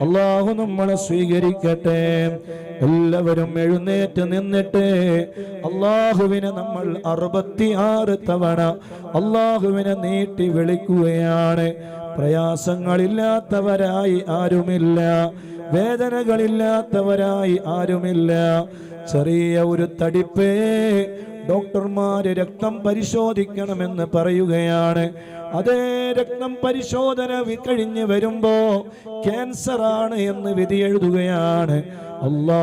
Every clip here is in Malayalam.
അള്ളാഹു നമ്മളെ സ്വീകരിക്കട്ടെ. എല്ലാവരും എഴുന്നേറ്റ് നിന്നിട്ട് അള്ളാഹുവിനെ നമ്മൾ അറുപത്തിയാറ് തവണ അള്ളാഹുവിനെ നീട്ടി വിളിക്കുകയാണ്. പ്രയാസങ്ങളില്ലാത്തവരായി ആരുമില്ല. വേദനകളില്ലാത്തവരായി ആരുമില്ല. ചെറിയ ഒരു തടിപ്പേ ഡോക്ടർമാര് രക്തം പരിശോധിക്കണമെന്ന് പറയുകയാണ്. അതേ രക്തം പരിശോധന കഴിഞ്ഞ് വരുമ്പോ ക്യാൻസർ ആണ് എന്ന് വിധി എഴുതുകയാണ്. അല്ലാ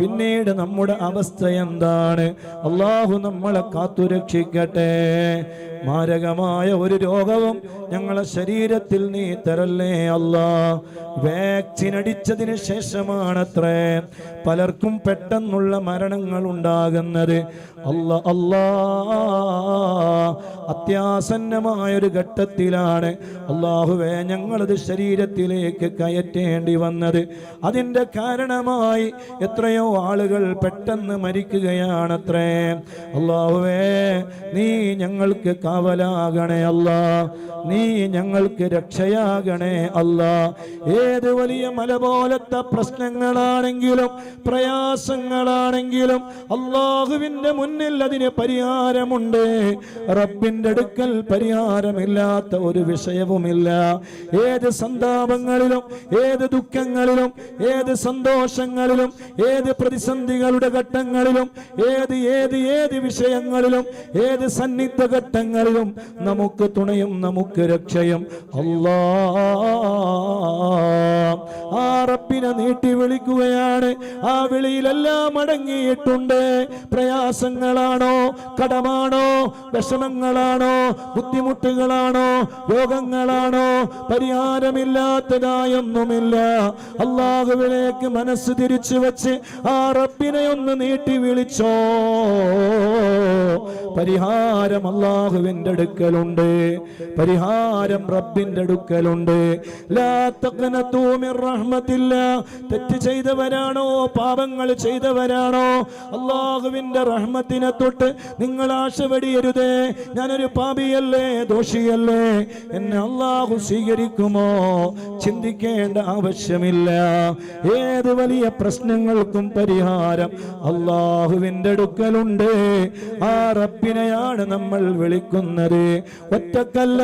പിന്നീട് നമ്മുടെ അവസ്ഥ എന്താണ്? അള്ളാഹു നമ്മളെ കാത്തുരക്ഷിക്കട്ടെ. മാരകമായ ഒരു രോഗവും ഞങ്ങളെ ശരീരത്തിൽ നീ തരല്ലേ അല്ലാ. വാക്സിൻ അടിച്ചതിന് ശേഷമാണത്രേ പലർക്കും പെട്ടെന്നുള്ള മരണങ്ങൾ ഉണ്ടാകുന്നത് അല്ല അല്ലാ. അത്യാസന്നമായ ഒരു ഘട്ടത്തിലാണ് അള്ളാഹുവേ ഞങ്ങളത് ശരീരത്തിലേക്ക് കയറ്റേണ്ടി വന്നത്. അതിന്റെ കാരണമായി എത്രയോ ആളുകൾ പെട്ടെന്ന് മരിക്കുകയാണത്രേ. അള്ളാഹുവേ നീ ഞങ്ങൾക്ക് കാവലാകണേ അല്ലാ. നീ ഞങ്ങൾക്ക് രക്ഷയാകണേ അല്ലാ. ഏത് വലിയ മല പോലത്തെ പ്രശ്നങ്ങളാണെങ്കിലും പ്രയാസങ്ങളാണെങ്കിലും അള്ളാഹുവിന്റെ മുന്നിൽ അതിന് പരിഹാരമുണ്ട്. റബ്ബിന്റെ അടുക്കൽ പരിഹാരമില്ലാത്ത ഒരു വിഷയവുമില്ല. ഏത് സന്താപങ്ങളിലും ഏത് ദുഃഖങ്ങളിലും ഏത് സന്തോഷങ്ങളിലും ഏത് പ്രതിസന്ധികളുടെ ഘട്ടങ്ങളിലും ഏത് ഏത് ഏത് വിഷയങ്ങളിലും ഏത് സന്നിഗ്ധ ഘട്ടങ്ങളിലും നമുക്ക് തുണയും നമുക്ക് രക്ഷയും. അല്ലാ ആ റബ്ബിനെ നീട്ടി വിളിക്കുകയാണ്. ആ വിളിയിലെല്ലാം അടങ്ങിയിട്ടുണ്ട്. പ്രയാസങ്ങളാണോ? കടമാണോ? വിഷമങ്ങളാണോ? ബുദ്ധിമുട്ടുകളാണോ? രോഗങ്ങളാണോ? പരിഹാരമില്ലാത്തതായൊന്നുമില്ല. അള്ളാഹുവിലേക്ക് മനസ്സ് തിരിച്ചു വെച്ച് ആ റബ്ബിനെ ഒന്ന് നീട്ടി വിളിച്ചോ? പരിഹാരം അള്ളാഹുവിന്റെ അടുക്കലുണ്ട്. പരിഹാരം റബ്ബിന്റെ അടുക്കലുണ്ട്. തെറ്റ് ചെയ്തവരാണോ? പാപങ്ങൾ ചെയ്തവരാണോ? അള്ളാഹുവിന്റെ റഹ്മത്തിനെ തൊട്ട് നിങ്ങൾ ആശ വെടിയരുതേ ഞാനൊരു പാപിയല്ലേ. ദോഷിയല്ലേ എന്നെ അള്ളാഹു സ്വീകരിക്കുമോ? ചിന്തിക്കേണ്ട ആവശ്യമില്ല. ഏത് വലിയ പ്രശ്നങ്ങൾക്കും പരിഹാരം അള്ളാഹുവിന്റെ അടുക്കലുണ്ട്. ആ റബ്ബിനെയാണ് നമ്മൾ വിളിക്കുന്നത്. ഒറ്റക്കല്ല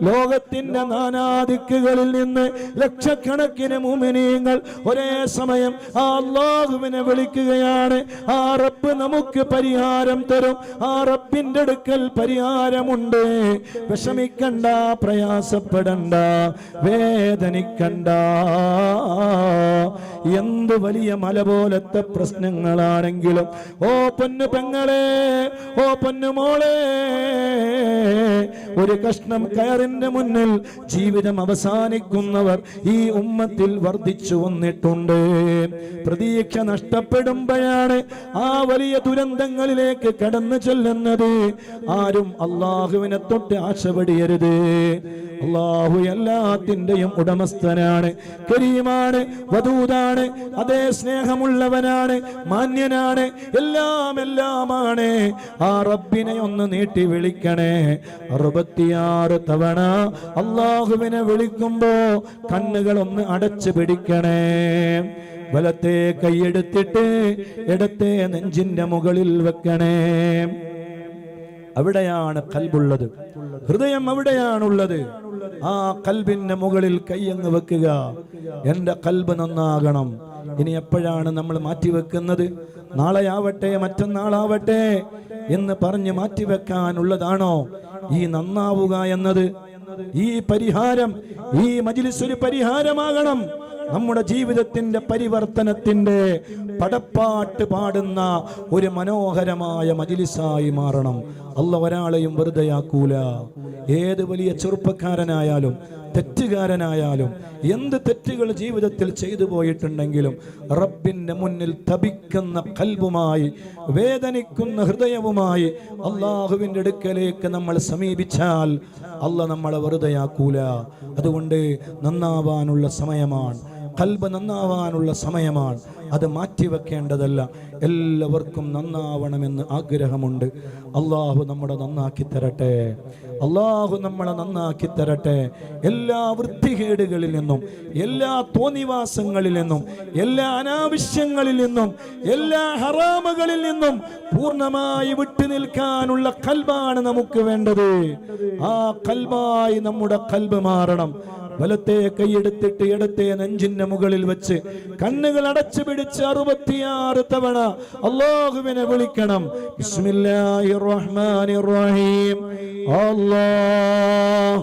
ലോകത്തിന്റെ നാനാദിക്കുകളിൽ നിന്ന് ലക്ഷക്കണക്കിന് മുമിനീങ്ങൾ ഒരേ സമയം ആ അള്ളാഹുവിനെ വിളിക്കുകയാണ്. ആ റബ്ബ് നമുക്ക് പരിഹാരം തരും. ആ റബ്ബിന്റെ അടുക്കൽ പരിഹാരമുണ്ട്. വിഷമിക്കണ്ട പ്രയാസപ്പെടണ്ട വേദനിക്കണ്ട. എന്ത് വലിയ മല പോലത്തെ പ്രശ്നങ്ങളാണെങ്കിലും ഓ പൊന്നു പെങ്ങളെ ഓ പൊന്നു മോളെ ഒരു കഷ്ണം കയറിന്റെ മുന്നിൽ ജീവിതം അവസാനിക്കുന്നവർ ഈ ഉമ്മത്തിൽ വർദ്ധിച്ചു വന്നിട്ടുണ്ട്. പ്രതീക്ഷ നഷ്ടപ്പെടുമ്പോഴാണ് ആ വലിയ ദുരന്തങ്ങളിലേക്ക് കടന്നു ചെല്ലുന്നത്. ആരും അള്ളാഹുവിനെ തൊട്ട് ആശപടിയരുത്. അള്ളാഹു എല്ലാത്തിന്റെയും ഉടമസ്ഥനാണ് കരീമാണ് വധൂതാണ് അതേ സ്നേഹമുള്ളവനാണ്. മാന്യനാണ്. എല്ലാം എല്ലാമാണ്. ആ റബ്ബിനെ ഒന്ന് നീട്ടി വിളിക്കണേ. അറുപത്തിയാറ് തവണ അള്ളാഹുവിനെ വിളിക്കുമ്പോ കണ്ണുകൾ ഒന്ന് അടച്ചു പിടിക്കണേ. വലത്തെ കൈയെടുത്തിട്ട് ഇടത്തെ നെഞ്ചിന്റെ മുകളിൽ വെക്കണേ. അവിടെയാണ് കൽബുള്ളത്. ഹൃദയം അവിടെയാണുള്ളത്. ആ കൽബിന്റെ മുകളിൽ കൈയങ്ങ് വെക്കുക. എന്റെ കൽബ് നന്നാകണം. ഇനി എപ്പോഴാണ് നമ്മൾ മാറ്റി മാറ്റിവെക്കുന്നത്? നാളെയാവട്ടെ മറ്റന്നാളാവട്ടെ എന്ന് പറഞ്ഞ് മാറ്റിവെക്കാനുള്ളതാണോ ഈ നന്നാവുക എന്നത്? ഈ പരിഹാരം ഈ മജിലിസ് ഒരു പരിഹാരമാകണം. നമ്മുടെ ജീവിതത്തിന്റെ പരിവർത്തനത്തിന്റെ പടപ്പാട്ട് പാടുന്ന ഒരു മനോഹരമായ മജിലിസായി മാറണം. അല്ല ഒരാളെയും വെറുതെയാക്കൂല. ഏത് വലിയ ചെറുപ്പക്കാരനായാലും തെറ്റുകാരനായാലും എന്ത് തെറ്റുകൾ ജീവിതത്തിൽ ചെയ്തു പോയിട്ടുണ്ടെങ്കിലും റബ്ബിന്റെ മുന്നിൽ തപിക്കുന്ന കൽബുമായി വേദനിക്കുന്ന ഹൃദയവുമായി അള്ളാഹുവിന്റെ അടുക്കലേക്ക് നമ്മൾ സമീപിച്ചാൽ അല്ല നമ്മളെ വെറുതെയാക്കൂല. അതുകൊണ്ട് നന്നാവാനുള്ള സമയമാണ്. കൽബ് നന്നാവാനുള്ള സമയമാണ്. അത് മാറ്റിവെക്കേണ്ടതല്ല. എല്ലാവർക്കും നന്നാവണമെന്ന് ആഗ്രഹമുണ്ട്. അള്ളാഹു നമ്മളെ നന്നാക്കി തരട്ടെ. അള്ളാഹു നമ്മളെ നന്നാക്കി തരട്ടെ. എല്ലാ വൃത്തികേടുകളിൽ നിന്നും എല്ലാ തോന്നിവാസങ്ങളിൽ നിന്നും എല്ലാ അനാവശ്യങ്ങളിൽ നിന്നും എല്ലാ ഹറാമുകളിൽ നിന്നും പൂർണമായി വിട്ടു നിൽക്കാനുള്ള കൽബാണ് നമുക്ക് വേണ്ടത്. ആ കൽബായി നമ്മുടെ കൽബ് മാറണം. വലത്തെ കൈയെടുത്തിട്ട് ഇടത്തെ നെഞ്ചിന്റെ മുകളിൽ വെച്ച് കണ്ണുകൾ അടച്ചു പിടിച്ച് അറുപത്തിയാറ് തവണ അള്ളാഹുവിനെ വിളിക്കണം. ബിസ്മില്ലാഹിർ റഹ്മാനിർ റഹീം അല്ലാഹ്.